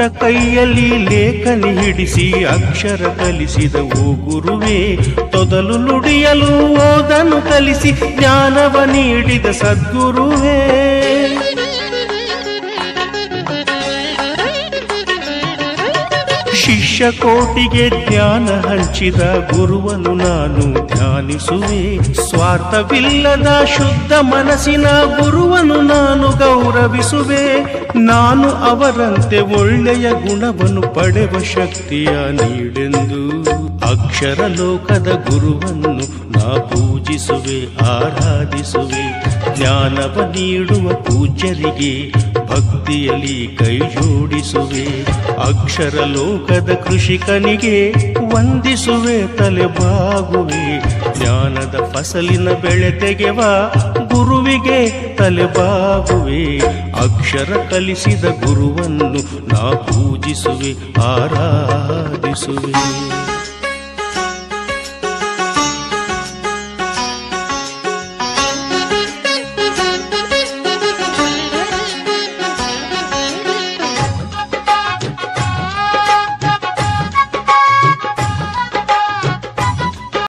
ಕೈಯಲ್ಲಿ ಲೇಖನಿ ಹಿಡಿಸಿ ಅಕ್ಷರ ಕಲಿಸಿದ ಓ ಗುರುವೇ ತೊದಲು ನುಡಿಯಲು ಓದನು ಕಲಿಸಿ ಜ್ಞಾನವ ನೀಡಿದ ಸದ್ಗುರುವೇ. ಶಿಷ್ಯ ಕೋಟಿಗೆ ಧ್ಯಾನ ಹಂಚಿದ ಗುರುವನು ನಾನು ಧ್ಯಾನಿಸುವೆ. ಸ್ವಾರ್ಥವಿಲ್ಲದ ಶುದ್ಧ ಮನಸ್ಸಿನ ಗುರುವನು ನಾನು ಗೌರವಿಸುವೆ. ನಾನು ಅವರಂತೆ ಒಳ್ಳೆಯ ಗುಣವನ್ನು ಪಡೆವ ಶಕ್ತಿಯ ನೀಡೆಂದು ಅಕ್ಷರ ಲೋಕದ ಗುರುವನ್ನು ನಾ ಪೂಜಿಸುವೆ, ಆರಾಧಿಸುವೆ. ಜ್ಞಾನವ ನೀಡುವ ಪೂಜ್ಯರಿಗೆ ಭಕ್ತಿಯಲ್ಲಿ ಕೈ ಜೋಡಿಸುವೆ. ಅಕ್ಷರ ಲೋಕದ ಕೃಷಿಕನಿಗೆ ವಂದಿಸುವೆ, ತಲೆ ಬಾಗುವೆ. ಜ್ಞಾನದ ಫಸಲಿನ ಬೆಳೆ ತೆಗೆವ ಗುರುವಿಗೆ ತಲೆ ಬಾಗುವೆ. ಅಕ್ಷರ ಕಲಿಸಿದ ಗುರುವನ್ನು ನಾ ಪೂಜಿಸುವೆ, ಆರಾಧಿಸುವೆ.